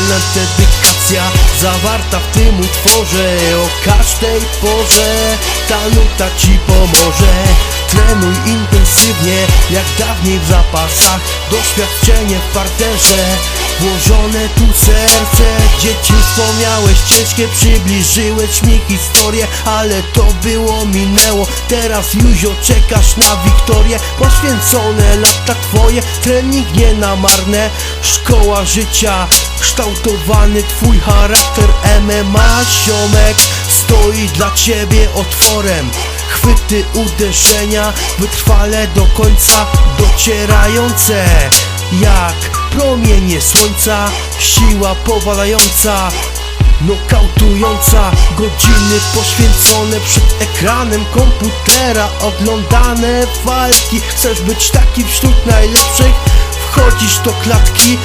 Specjalna dedykacja zawarta w tym utworze. O każdej porze ta nuta ci pomoże Trenuj intensywnie jak dawniej w zapasach. Doświadczenie w parterze Włożone tu serce. Dzieciństwo miałeś ciężkie Przybliżyłeś mi historię Ale to było minęło. Teraz Józio czekasz na wiktorię. Poświęcone lata twoje Trening nie na marne. Szkoła życia Kształtowany twój charakter. MMA ziomek Stoi dla ciebie otworem Chwyty uderzenia Wytrwale do końca docierające. Jak promienie słońca Siła powalająca Nokautująca Godziny poświęcone przed ekranem komputera Oglądane walki. Chcesz być taki wśród najlepszych? Wchodzisz do klatki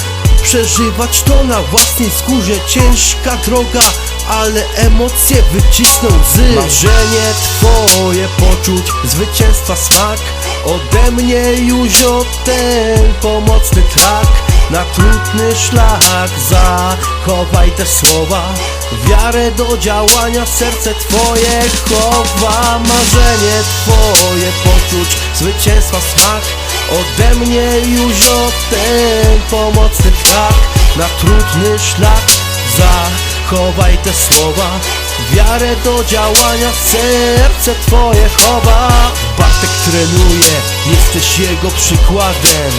Przeżywać to na własnej skórze. Ciężka droga, ale emocje wycisną łzy Marzenie twoje. Poczuć Zwycięstwa smak. Ode mnie Józio ten pomocny trak. Na trudny szlak Zachowaj te słowa. Wiarę do działania Serce twoje chowa. Marzenie twoje poczuć Zwycięstwa smak. Ode mnie Józio ten pomocny trak Na trudny szlak. Zachowaj te słowa. Wiarę do działania Serce twoje chowa. Bartek trenuje. Jesteś jego przykładem.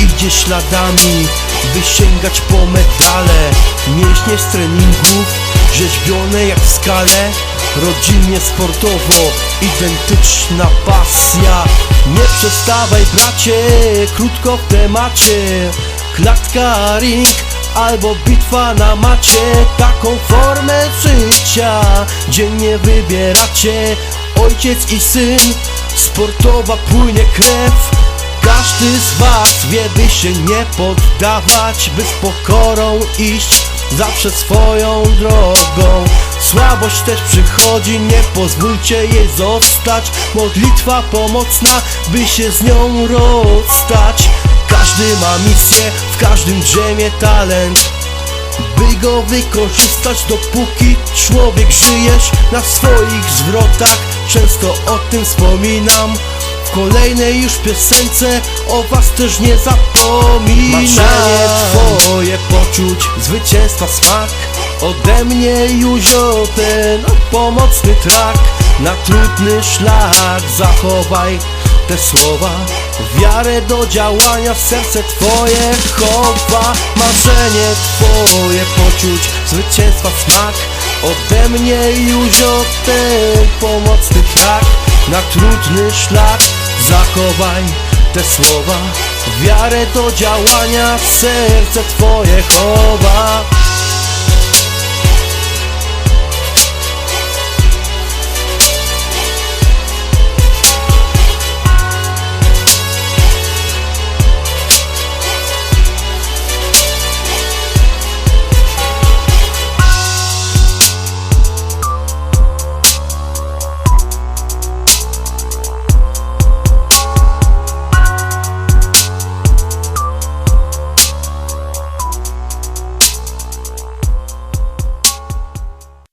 Idzie śladami By sięgać po medale. Mięśnie z treningów Rzeźbione jak w skale Rodzinnie, sportowo Identyczna pasja. Nie przestawaj bracie Krótko w temacie. Klatka, ring Albo bitwa na macie. Taką formę życia Dziennie wybieracie. Ojciec i syn Sportowa płynie krew. Każdy z was wie, by się nie poddawać By z pokorą iść zawsze swoją drogą Słabość też przychodzi, nie pozwólcie jej zostać. Modlitwa pomocna, by się z nią rozstać. Każdy ma misję, w każdym drzemie talent. By go wykorzystać dopóki człowiek żyjesz. Na swoich zwrotach Często o tym wspominam. W kolejnej już piosence o was też nie zapominam. Marzenie twoje poczuć, zwycięstwa smak Ode mnie Józio ten pomocny trak. Na trudny szlak zachowaj te słowa. Wiarę do działania serce twoje chowa. Marzenie twoje poczuć Zwycięstwa smak. Ode mnie Józio ten pomocny trak. Na trudny szlak Zachowaj te słowa. Wiarę do działania serce twoje chowa